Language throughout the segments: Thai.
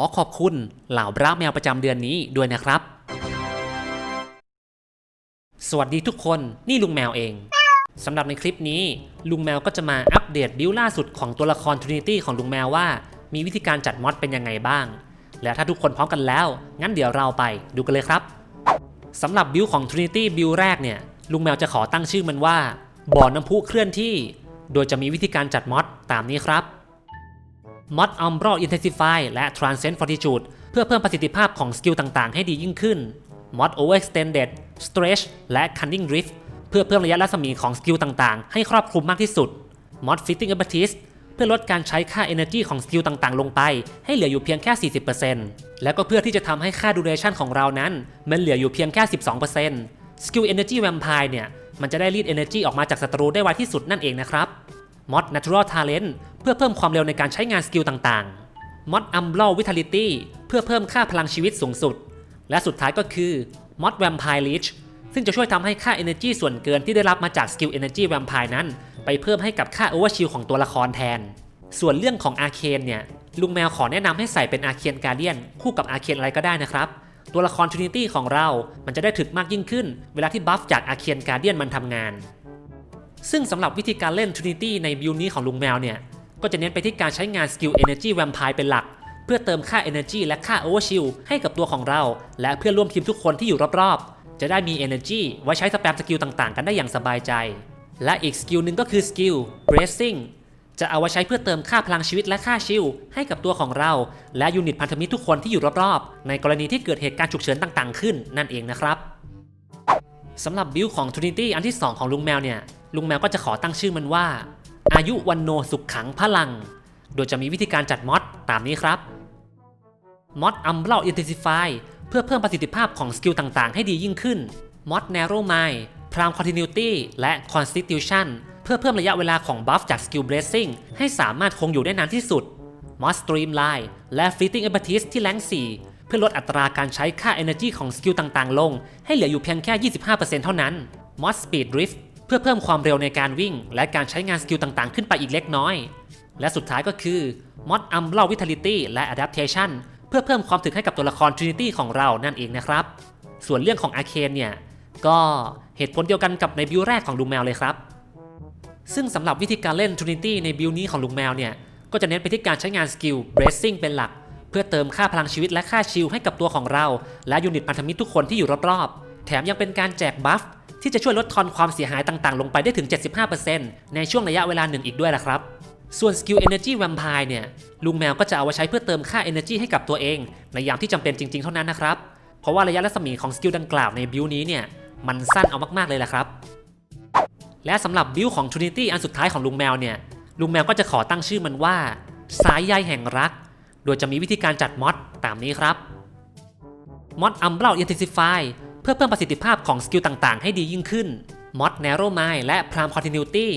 อขอบคุณเหล่าบราแมวประจำเดือนนี้ด้วยนะครับ สวัสดีทุกคนนี่ลุงแมวเองสำหรับในคลิปนี้ ลุงแมวก็จะมาอัปเดตบิลล่าสุดของตัวละคร Trinity ของลุงแมวว่า มีวิธีการจัดมอดเป็นยังไงบ้าง และถ้าทุกคนพร้อมกันแล้ว งั้นเดี๋ยวเราไปดูกันเลยครับสำหรับบิลของ Trinity บิลแรกเนี่ย ลุงแมวจะขอตั้งชื่อมันว่าบ่อน้ำพุเคลื่อนที่ โดยจะมีวิธีการจัดมอดตามนี้ครับ มอด Umbral Intensify และ Transcend Fortitude เพื่อเพิ่มประสิทธิภาพของสกิลต่างๆ ให้ดียิ่งขึ้นมอด Overextended Stretch และ Cunning Drift เพื่อเพิ่มระยะรัศมีของสกิลต่างๆ ให้ครอบคลุมมากที่สุดมอด Fitting Abattis เพื่อลดการใช้ค่า Energy ของสกิลต่างๆ ลงไป ให้เหลืออยู่เพียงแค่ 40%แล้วก็เพื่อที่จะทำให้ค่า Duration ของเรานั้น มันเหลืออยู่เพียงแค่ 12%สกิล Energy Vampire เนี่ยมันจะได้รีด Energy ออกมาจากศัตรูได้ไวที่สุดนั่นเองนะครับ มอด Natural Talent เพื่อเพิ่มความเร็วในการใช้งานสกิลต่างๆมอด Umbral Vitality เพื่อเพิ่มค่าพลังชีวิตสูงสุด และสุดท้ายก็คือมอด Vampire Leech ซึ่งจะช่วยทำให้ค่า Energy ส่วนเกินที่ได้รับมาจากสกิล Energy Vampire นั้น ไปเพิ่มให้กับค่า Overshield ของตัวละครแทน ส่วนเรื่องของ Arcane เนี่ยลุงแมวขอแนะนำให้ใส่เป็น Arcane Guardian คู่กับ Arcane อะไรก็ได้นะครับตัวละคร Trinity ของเรา มันจะได้ถึกมากยิ่งขึ้น เวลาที่บัฟจาก Arcane Guardian มันทำงาน ซึ่งสำหรับวิธีการเล่น Trinity ในบิลนี้ของลุงแมวเนี่ย ก็จะเน้นไปที่การใช้งานสกิล Energy Vampire เป็นหลัก เพื่อเติมค่า Energy และค่า Overshield ให้กับตัวของเรา และเพื่อนร่วมทีมทุกคนที่อยู่รอบๆ จะได้มี Energy ไว้ใช้สแปมสกิลต่างๆ กันได้อย่างสบายใจ และอีกสกิลหนึ่งก็คือสกิล Bracing จะเอาไว้ใช้เพื่อเติมค่าพลังชีวิตและค่าชิลให้กับตัวของเรา และยูนิตพันธมิตรทุกคนที่อยู่รอบๆ ในกรณีที่เกิดเหตุการณ์ฉุกเฉินต่างๆ ขึ้นนั่นเองนะครับสำหรับบิลของ Trinity อันที่ 2 ของลุงแมวเนี่ย ลุงแมวก็จะขอตั้งชื่อมันว่า อายุวันโนสุขขังพลัง โดยจะมีวิธีการจัดมอดตามนี้ครับมอด Umbral Intensify เพื่อเพิ่มประสิทธิภาพของสกิลต่างๆ ให้ดียิ่งขึ้นมอด Narrow Mind Prime Continuity และ Constitution เพื่อเพิ่มระยะเวลาของบัฟจากสกิล Bracing ให้สามารถคงอยู่ได้นานที่สุดมอด Streamline และ Fleeting Abattis ที่แรง4 เพื่อลดอัตราการใช้ค่า Energy ของสกิลต่างๆ ลง ให้เหลืออยู่เพียงแค่ 25%เท่านั้นมอด Speed Drift เพื่อเพิ่มความเร็วในการวิ่ง และการใช้งานสกิลต่างๆ ขึ้นไปอีกเล็กน้อย และสุดท้ายก็คือ Mod Umbral Vitality และ Adaptation เพื่อเพิ่มความถึกให้กับตัวละคร Trinity ของเรานั่นเองนะครับ ส่วนเรื่องของ Arcane เนี่ย ก็เหตุผลเดียวกันกับในบิวแรกของลุงแมวเลยครับ ซึ่งสำหรับวิธีการเล่น Trinity ในบิลนี้ของลุงแมวเนี่ย ก็จะเน้นไปที่การใช้งานสกิล Bracing เป็นหลัก เพื่อเติมค่าพลังชีวิตและค่าชิลให้กับตัวของเรา และยูนิตพันธมิตรทุกคนที่อยู่รอบๆ แถมยังเป็นการแจกบัฟ ที่จะช่วยลดทอนความเสียหายต่างๆ ลงไปได้ถึง 75%ในช่วงระยะเวลาหนึ่งอีกด้วยล่ะครับ ส่วนสกิล Energy Vampire เนี่ยลุงแมวก็จะเอาไว้ใช้เพื่อเติมค่า Energy ให้กับตัวเอง ในยามที่จำเป็นจริง ๆ เท่านั้นนะครับ เพราะว่าระยะรัศมีของสกิลดังกล่าวในบิลนี้เนี่ยมันสั้นเอามากๆเลยล่ะครับ และสำหรับบิลของ Trinity อันสุดท้ายของลุงแมวเนี่ยลุงแมวก็จะขอตั้งชื่อมันว่า สายใยแห่งรัก โดยจะมีวิธีการจัดมอดตามนี้ครับมอด Umbral Intensify เพื่อเพิ่มประสิทธิภาพของสกิลต่างๆ ให้ดียิ่งขึ้นมอด Narrow Mind และ Prime Continuity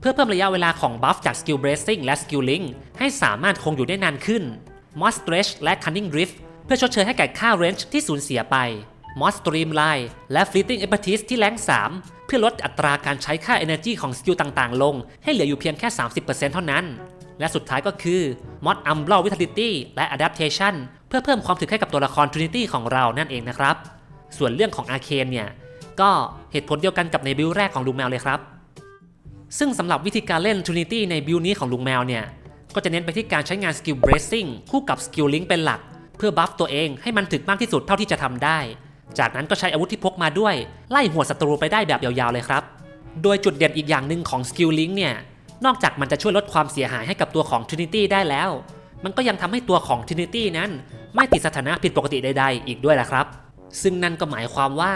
เพื่อเพิ่มระยะเวลาของบัฟจากสกิล Bracing และ Skill Link ให้สามารถคงอยู่ได้นานขึ้นมอด Stretch และ Cunning Drift เพื่อชดเชยให้แก่ค่า Range ที่สูญเสียไปมอด Streamline และ Fleeting Abattis ที่แรง3 เพื่อลดอัตราการใช้ค่า Energy ของสกิลต่างๆ ลง ให้เหลืออยู่เพียงแค่ 30%เท่านั้น และสุดท้ายก็คือ Mod Umbral Vitality และ Adaptation เพื่อเพิ่มความถึกให้กับตัวละคร Trinity ของเรานั่นเองนะครับ ส่วนเรื่องของ Arcane เนี่ยก็เหตุผลเดียวกันกับในบิลแรกของลุงแมวเลยครับ ซึ่งสำหรับวิธีการเล่น Trinity ในบิลนี้ของลุงแมวเนี่ยก็จะเน้นไปที่การใช้งานสกิล Bracing คู่กับสกิล Link เป็นหลัก เพื่อบัฟตัวเองให้มันถึกมากที่สุดเท่าที่จะทำได้ จากนั้นก็ใช้อาวุธที่พกมาด้วย ไล่หัวศัตรูไปได้แบบยาวๆเลยครับ โดยจุดเด่นอีกอย่างหนึ่งของสกิล Link เนี่ยนอกจากมันจะช่วยลดความเสียหายให้กับตัวของ Trinity ได้แล้ว มันก็ยังทำให้ตัวของ Trinity นั้น ไม่ติดสถานะผิดปกติใดๆ อีกด้วยล่ะครับ ซึ่งนั่นก็หมายความว่า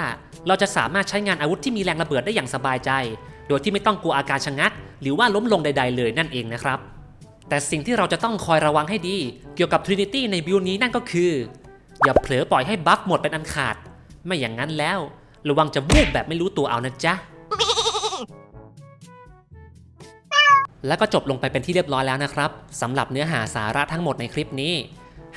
เราจะสามารถใช้งานอาวุธที่มีแรงระเบิดได้อย่างสบายใจ โดยที่ไม่ต้องกลัวอาการชะงัก หรือว่าล้มลงใด ๆ เลยนั่นเองนะครับ แต่สิ่งที่เราจะต้องคอยระวังให้ดี เกี่ยวกับ Trinity ในบิลนี้นั่นก็คือ อย่าเผลอปล่อยให้บัฟหมดเป็นอันขาด ไม่อย่างนั้นแล้ว ระวังจะวูบแบบไม่รู้ตัวเอานะจ๊ะแล้วก็จบลงไปเป็นที่เรียบร้อยแล้วนะครับสำหรับเนื้อหาสาระทั้งหมดในคลิปนี้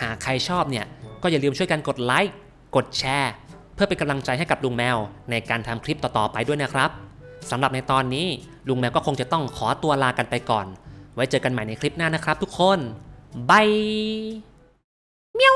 หากใครชอบเนี่ยก็อย่าลืมช่วยกันกดไลค์ กดแชร์ เพื่อเป็นกำลังใจให้กับลุงแมว ในการทำคลิปต่อๆไปด้วยนะครับสำหรับในตอนนี้ลุงแมวก็คงจะต้องขอตัวลากันไปก่อน ไว้เจอกันใหม่ในคลิปหน้านะครับทุกคนบายเมีย